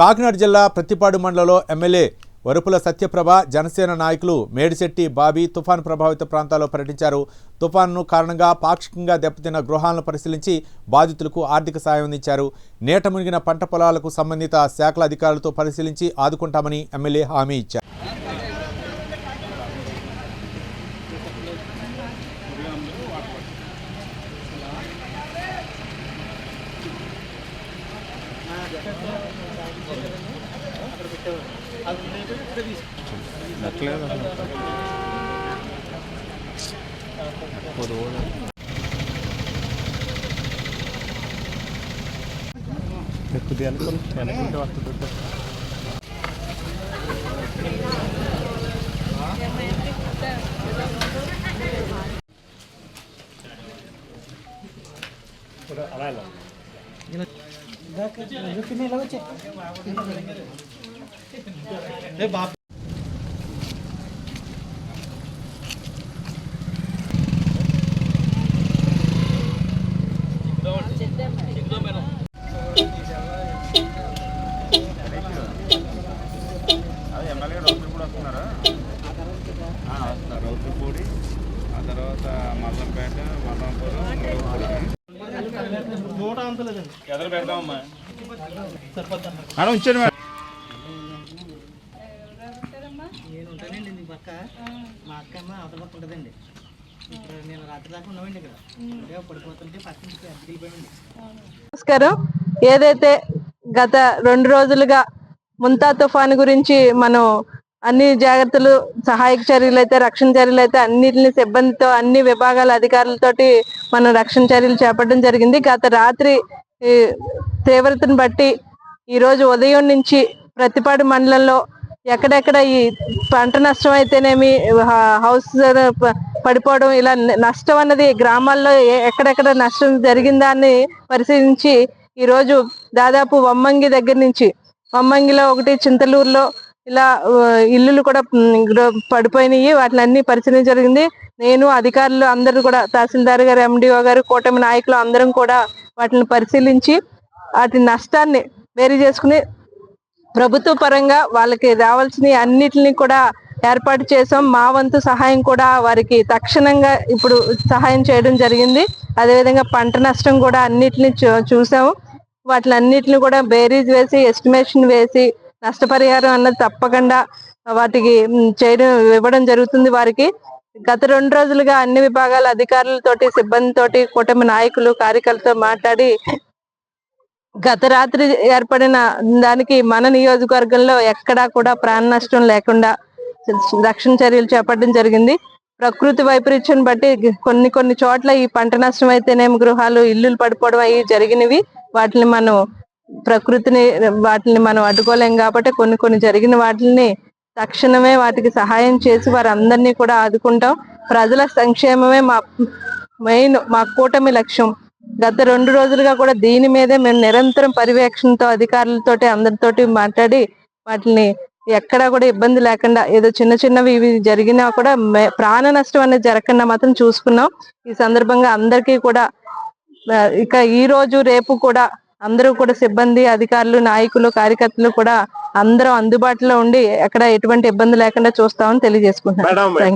కాకినాడ జిల్లా ప్రతిపాడు మండలంలో ఎమ్మెల్యే వరుపుల సత్యప్రభ జనసేన నాయకులు మేడిశెట్టి బాబీ తుఫాను ప్రభావిత ప్రాంతాల్లో పర్యటించారు. తుఫాను కారణంగా పాక్షికంగా దెబ్బతిన్న గృహాలను పరిశీలించి బాధితులకు ఆర్థిక సాయం అందించారు. నీట మునిగిన పంట పొలాలకు సంబంధిత శాఖల అధికారులతో పరిశీలించి ఆదుకుంటామని ఎమ్మెల్యే హామీ ఇచ్చారు. అది ఎమ్మెల్యే రైతులు కూడా వస్తున్నారా వస్తున్నారు రౌతుపూడి ఆ తర్వాత మల్లంపేట మల్లంపురం ఎదరు పెడదామమ్మా. మేడం ఉంచండి మేడం. నేను ఉంటానండి నీ పక్క. మా అక్క అమ్మ అవతల పక్క ఉంటుందండి. ఇప్పుడు నేను రాత్రి దాకా ఉన్నామండి ఇక్కడ. ఇప్పుడే పడిపోతుంటే పక్క నుంచి అద్దెపోయింది నమస్కారం. ఏదైతే గత రెండు రోజులుగా ముంతా తుఫాను గురించి మనం అన్ని జాగ్రత్తలు సహాయక చర్యలు అయితే రక్షణ చర్యలు అయితే అన్నిటిని సిబ్బందితో అన్ని విభాగాల అధికారులతోటి మనం రక్షణ చర్యలు చేపట్టడం జరిగింది. గత రాత్రి తీవ్రతను బట్టి ఈరోజు ఉదయం నుంచి ప్రతిపాడు మండలంలో ఎక్కడెక్కడ ఈ పంట నష్టం అయితేనేమి హౌస్ పడిపోవడం ఇలా నష్టం అన్నది గ్రామాల్లో ఏ- ఎక్కడెక్కడ నష్టం జరిగిందా అని పరిశీలించి ఈరోజు దాదాపు వమ్మంగి దగ్గర నుంచి వమ్మంగిలో ఒకటి చింతలూరులో ఇలా ఇల్లులు కూడా పడిపోయినాయి. వాటిని అన్ని పరిశీలన జరిగింది. నేను అధికారులు అందరూ కూడా తహసీల్దార్ గారు ఎండిఓ గారు కూటమి నాయకులు అందరం కూడా వాటిని పరిశీలించి వాటి నష్టాన్ని వేరు చేసుకుని ప్రభుత్వ పరంగా వాళ్ళకి రావాల్సిన అన్నిటిని కూడా ఏర్పాటు చేసాం. మా వంతు సహాయం కూడా వారికి తక్షణంగా ఇప్పుడు సహాయం చేయడం జరిగింది. అదేవిధంగా పంట నష్టం కూడా అన్నిటిని చూ- చూసాము. వాటిని అన్నిటిని కూడా బేరీజ్ వేసి ఎస్టిమేషన్ వేసి నష్టపరిహారం అన్నది తప్పకుండా వాటికి చేయడం ఇవ్వడం జరుగుతుంది వారికి. గత రెండు రోజులుగా అన్ని విభాగాల అధికారులతోటి సిబ్బందితోటి కూటమి నాయకులు కార్యకర్తలతో మాట్లాడి గత రాత్రి ఏర్పడిన దానికి మన నియోజకవర్గంలో ఎక్కడా కూడా ప్రాణ నష్టం లేకుండా రక్షణ చర్యలు చేపట్టడం జరిగింది. ప్రకృతి వైపరీత్యం బట్టి కొన్ని కొన్ని చోట్ల ఈ పంట నష్టం అయితేనేమి గృహాలు ఇల్లులు పడిపోవడం అవి జరిగినవి. వాటిని మనం ప్రకృతిని వాటిని మనం అడ్డుకోలేం కాబట్టి కొన్ని కొన్ని జరిగిన వాటిని తక్షణమే వాటికి సహాయం చేసి వారందరినీ కూడా ఆదుకుంటాం. ప్రజల సంక్షేమమే మా మెయిన్ మా కూటమి లక్ష్యం. గత రెండు రోజులుగా కూడా దీని మీదే మేము నిరంతరం పర్యవేక్షణతో అధికారులతోటి అందరితోటి మాట్లాడి వాటిని ఎక్కడా కూడా ఇబ్బంది లేకుండా ఏదో చిన్న చిన్నవి ఇవి జరిగినా కూడా మే- ప్రాణ నష్టం అనేది జరగకుండా మాత్రం చూసుకున్నాం. ఈ సందర్భంగా అందరికీ కూడా ఇక ఈ రోజు రేపు కూడా అందరూ కూడా సిబ్బంది అధికారులు నాయకులు కార్యకర్తలు కూడా అందరం అందుబాటులో ఉండి ఎక్కడ ఎటువంటి ఇబ్బంది లేకుండా చూస్తామని తెలియజేసుకుంటున్నాం Thank you.